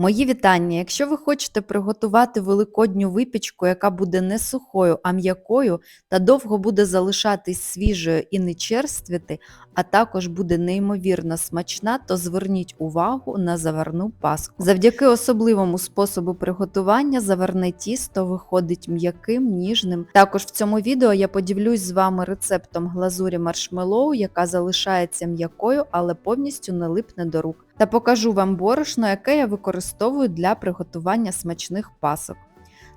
Мої вітання! Якщо ви хочете приготувати великодню випічку, яка буде не сухою, а м'якою та довго буде залишатись свіжою і не черствіти, а також буде неймовірно смачна, то зверніть увагу на заварну паску. Завдяки особливому способу приготування заварне тісто виходить м'яким, ніжним. Також в цьому відео я поділюсь з вами рецептом глазурі маршмеллоу, яка залишається м'якою, але повністю не липне до рук та покажу вам борошно, яке я використовую для приготування смачних пасок.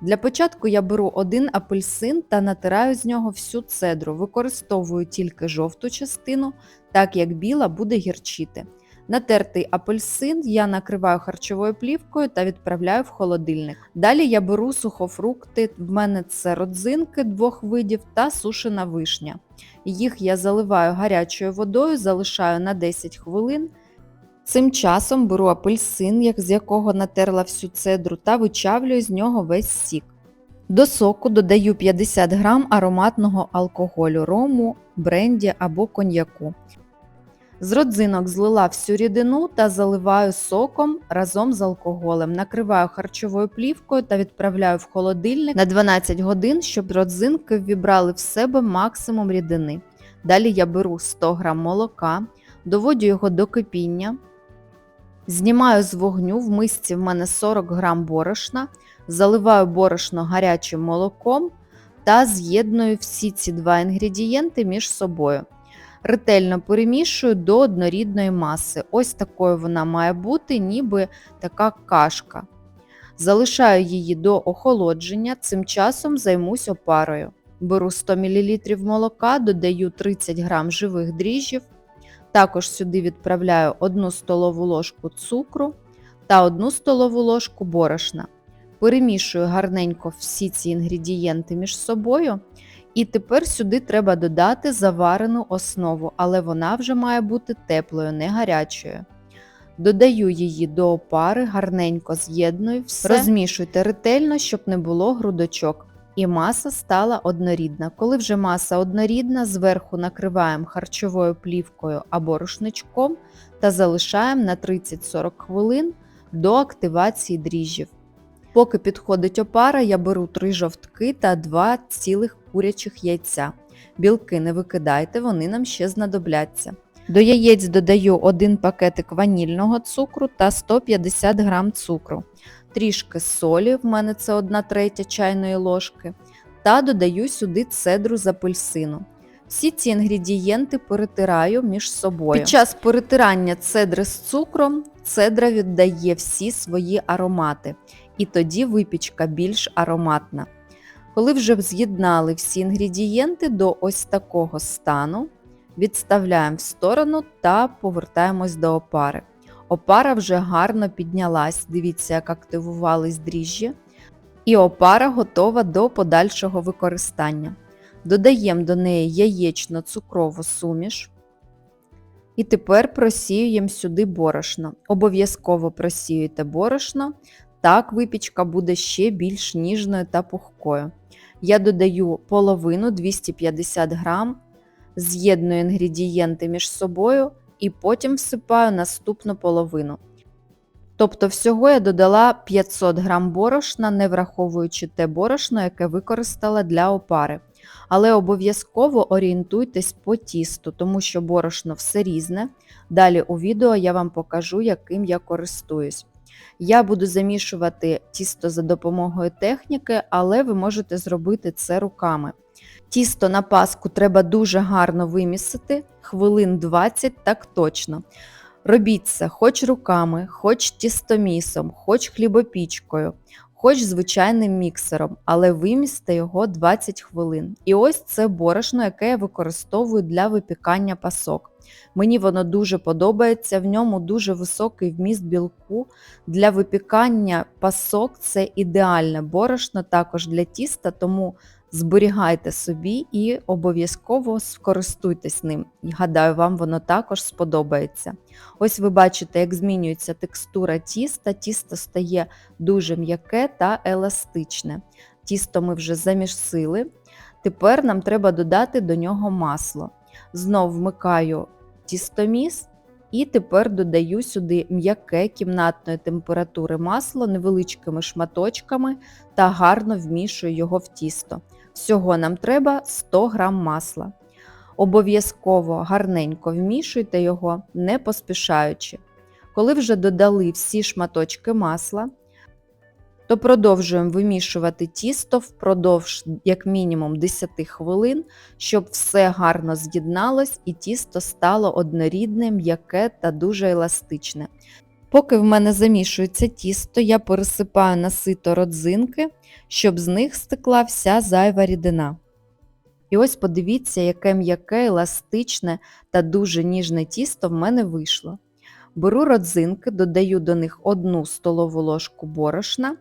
Для початку я беру один апельсин та натираю з нього всю цедру, використовую тільки жовту частину, так як біла буде гірчити. Натертий апельсин я накриваю харчовою плівкою та відправляю в холодильник. Далі я беру сухофрукти, в мене це родзинки двох видів та сушена вишня. Їх я заливаю гарячою водою, залишаю на 10 хвилин. Цим часом беру апельсин, як з якого натерла всю цедру, та вичавлюю з нього весь сік. До соку додаю 50 г ароматного алкоголю, рому, бренді або коньяку. З родзинок злила всю рідину та заливаю соком разом з алкоголем. Накриваю харчовою плівкою та відправляю в холодильник на 12 годин, щоб родзинки ввібрали в себе максимум рідини. Далі я беру 100 г молока, доводю його до кипіння. Знімаю з вогню, в мисці в мене 40 г борошна, заливаю борошно гарячим молоком та з'єдную всі ці два інгредієнти між собою. Ретельно перемішую до однорідної маси. Ось такою вона має бути, ніби така кашка. Залишаю її до охолодження, цим часом займусь опарою. Беру 100 мл молока, додаю 30 г живих дріжджів. Також сюди відправляю 1 столову ложку цукру та 1 столову ложку борошна. Перемішую гарненько всі ці інгредієнти між собою. І тепер сюди треба додати заварену основу, але вона вже має бути теплою, не гарячою. Додаю її до опари, гарненько з'єдную все, розмішуйте ретельно, щоб не було грудочок і маса стала однорідна. Коли вже маса однорідна, зверху накриваємо харчовою плівкою або рушничком та залишаємо на 30-40 хвилин до активації дріжджів. Поки підходить опара, я беру 3 жовтки та 2 цілих курячих яйця. Білки не викидайте, вони нам ще знадобляться. До яєць додаю 1 пакетик ванільного цукру та 150 г цукру трішки солі, в мене це 1 третя чайної ложки, та додаю сюди цедру з апельсину. Всі ці інгредієнти перетираю між собою. Під час перетирання цедри з цукром цедра віддає всі свої аромати, і тоді випічка більш ароматна. Коли вже з'єднали всі інгредієнти до ось такого стану, відставляємо в сторону та повертаємось до опари. Опара вже гарно піднялась, дивіться, як активувались дріжджі. І опара готова до подальшого використання. Додаємо до неї яєчно-цукрову суміш. І тепер просіюємо сюди борошно. Обов'язково просіюйте борошно, так випічка буде ще більш ніжною та пухкою. Я додаю половину 250 грам, з'єдную інгредієнти між собою і потім всипаю наступну половину. Тобто всього я додала 500 г борошна, не враховуючи те борошно, яке використала для опари. Але обов'язково орієнтуйтесь по тісту, тому що борошно все різне. Далі у відео я вам покажу, яким я користуюсь. Я буду замішувати тісто за допомогою техніки, але ви можете зробити це руками. Тісто на паску треба дуже гарно вимісити, хвилин 20 так точно. Робіть це хоч руками, хоч тістомісом, хоч хлібопічкою, хоч звичайним міксером, але вимісьте його 20 хвилин. І ось це борошно, яке я використовую для випікання пасок. Мені воно дуже подобається, в ньому дуже високий вміст білку. Для випікання пасок це ідеальне борошно також для тіста, тому зберігайте собі і обов'язково скористуйтесь ним. І гадаю, вам воно також сподобається. Ось ви бачите, як змінюється текстура тіста, тісто стає дуже м'яке та еластичне. Тісто ми вже замішсили. Тепер нам треба додати до нього масло. Знов вмикаю тістоміс І тепер додаю сюди м'яке кімнатної температури масло невеличкими шматочками та гарно вмішую його в тісто. Всього нам треба 100 г масла. Обов'язково гарненько вмішуйте його, не поспішаючи. Коли вже додали всі шматочки масла, то продовжуємо вимішувати тісто впродовж як мінімум 10 хвилин, щоб все гарно з'єдналось і тісто стало однорідне, м'яке та дуже еластичне. Поки в мене замішується тісто, я пересипаю на сито родзинки, щоб з них стекла вся зайва рідина. І ось подивіться, яке м'яке, еластичне та дуже ніжне тісто в мене вийшло. Беру родзинки, додаю до них 1 столову ложку борошна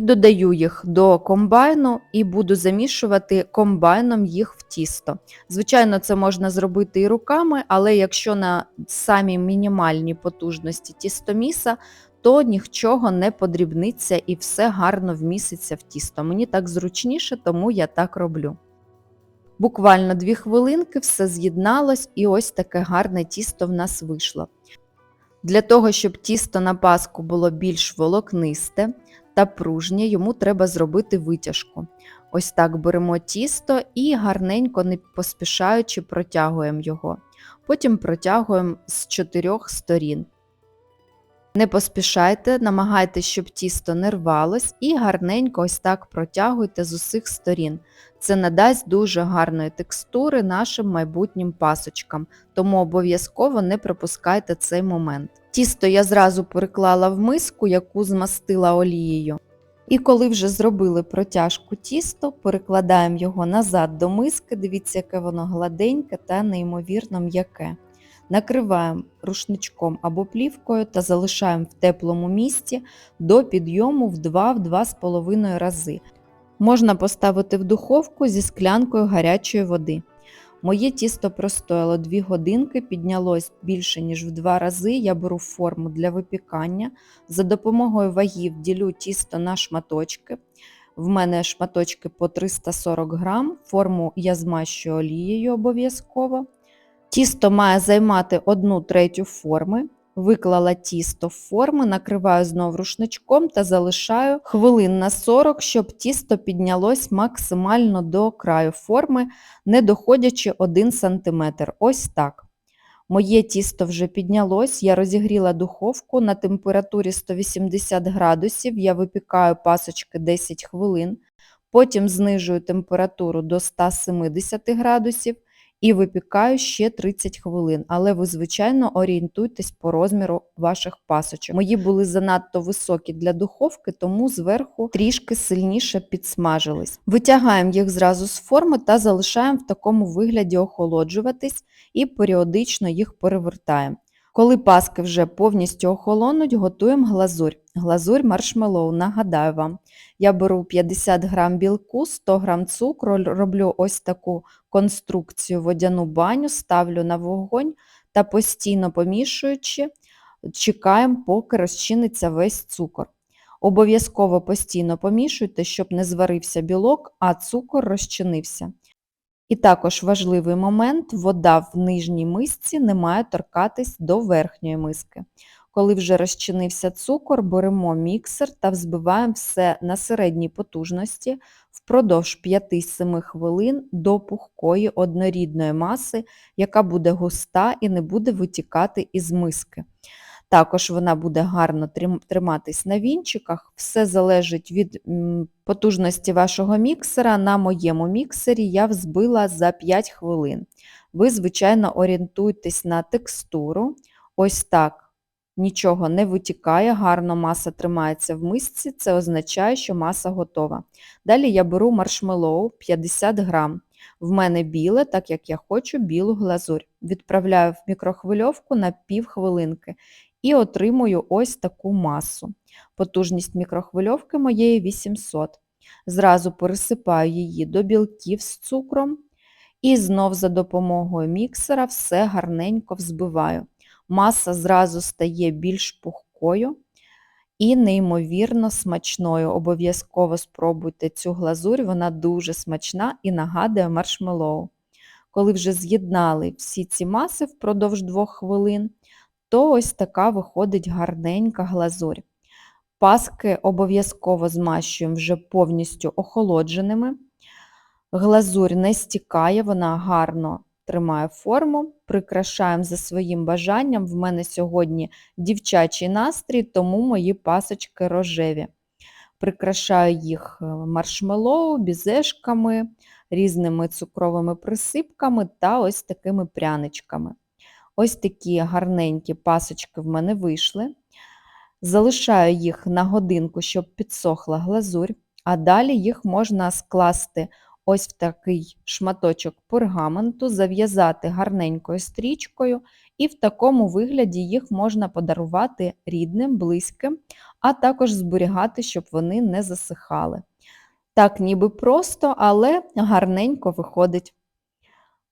і додаю їх до комбайну і буду замішувати комбайном їх в тісто. Звичайно, це можна зробити і руками, але якщо на самій мінімальній потужності тістоміса, то нічого не подрібниться і все гарно вміситься в тісто. Мені так зручніше, тому я так роблю. Буквально 2 хвилинки все з'єдналось і ось таке гарне тісто в нас вийшло. Для того, щоб тісто на паску було більш волокнисте та пружнє, йому треба зробити витяжку. Ось так беремо тісто і гарненько, не поспішаючи, протягуємо його. Потім протягуємо з чотирьох сторін. Не поспішайте, намагайтеся, щоб тісто не рвалось, і гарненько ось так протягуйте з усіх сторін. Це надасть дуже гарної текстури нашим майбутнім пасочкам, тому обов'язково не пропускайте цей момент. Тісто я зразу переклала в миску, яку змастила олією. І коли вже зробили протяжку тісто, перекладаємо його назад до миски, дивіться, яке воно гладеньке та неймовірно м'яке. Накриваємо рушничком або плівкою та залишаємо в теплому місці до підйому в 2-2,5 рази. Можна поставити в духовку зі склянкою гарячої води. Моє тісто простояло 2 годинки, піднялось більше, ніж в 2 рази. Я беру форму для випікання. За допомогою вагів ділю тісто на шматочки. В мене шматочки по 340 грам, форму я змащую олією обов'язково. Тісто має займати 1 третю форми. Виклала тісто в форми, накриваю знову рушничком та залишаю хвилин на 40, щоб тісто піднялось максимально до краю форми, не доходячи 1 см. Ось так. Моє тісто вже піднялось, я розігріла духовку на температурі 180 градусів, я випікаю пасочки 10 хвилин, потім знижую температуру до 170 градусів і випікаю ще 30 хвилин, але ви, звичайно, орієнтуйтесь по розміру ваших пасочок. Мої були занадто високі для духовки, тому зверху трішки сильніше підсмажились. Витягаємо їх зразу з форми та залишаємо в такому вигляді охолоджуватись і періодично їх перевертаємо. Коли паски вже повністю охолонуть, готуємо глазурь. Глазурь маршмеллоу, нагадаю вам, я беру 50 г білку, 100 г цукру, роблю ось таку конструкцію водяну баню, ставлю на вогонь та постійно помішуючи, чекаємо, поки розчиниться весь цукор. Обов'язково постійно помішуйте, щоб не зварився білок, а цукор розчинився. І також важливий момент, вода в нижній мисці не має торкатись до верхньої миски. Коли вже розчинився цукор, беремо міксер та взбиваємо все на середній потужності впродовж 5-7 хвилин до пухкої однорідної маси, яка буде густа і не буде витікати із миски. Також вона буде гарно триматись на вінчиках. Все залежить від потужності вашого міксера. На моєму міксері я взбила за 5 хвилин. Ви, звичайно, орієнтуйтесь на текстуру. Ось так. Нічого не витікає, гарно маса тримається в мисці, це означає, що маса готова. Далі я беру маршмеллоу 50 грам. В мене біле, так як я хочу, білу глазурь. Відправляю в мікрохвильовку на пів хвилинки і отримую ось таку масу. Потужність мікрохвильовки моєї 800. Зразу пересипаю її до білків з цукром і знов за допомогою міксера все гарненько взбиваю. Маса зразу стає більш пухкою і неймовірно смачною. Обов'язково спробуйте цю глазурь, вона дуже смачна і нагадує маршмеллоу. коли вже з'єднали всі ці маси впродовж 2 хвилин, то ось така виходить гарненька глазурь. Паски обов'язково змащуємо вже повністю охолодженими. Глазурь не стікає, вона гарно тримає форму. Прикрашаємо за своїм бажанням. В мене сьогодні дівчачий настрій, тому мої пасочки рожеві. Прикрашаю їх е, маршмеллоу, бізешками, різними цукровими присипками та ось такими пряничками. Ось такі гарненькі пасочки в мене вийшли. Залишаю їх на годинку, щоб підсохла глазурь, а далі їх можна скласти ось в такий шматочок пергаменту, зав'язати гарненькою стрічкою, і в такому вигляді їх можна подарувати рідним, близьким, а також зберігати, щоб вони не засихали. Так, ніби просто, але гарненько виходить.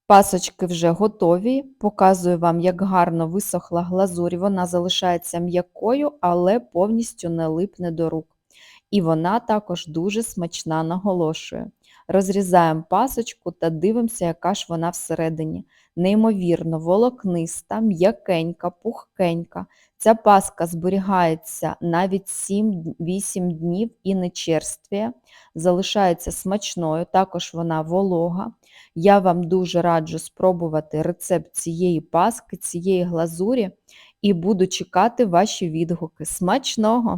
Пасочки вже готові. Показую вам, як гарно висохла глазурь. Вона залишається м'якою, але повністю не липне до рук. І вона також дуже смачна, наголошую. Розрізаємо пасочку та дивимося, яка ж вона всередині. Неймовірно, волокниста, м'якенька, пухкенька. Ця паска зберігається навіть 7-8 днів і не черствіє, залишається смачною, також вона волога. Я вам дуже раджу спробувати рецепт цієї паски, цієї глазурі і буду чекати ваші відгуки. Смачного!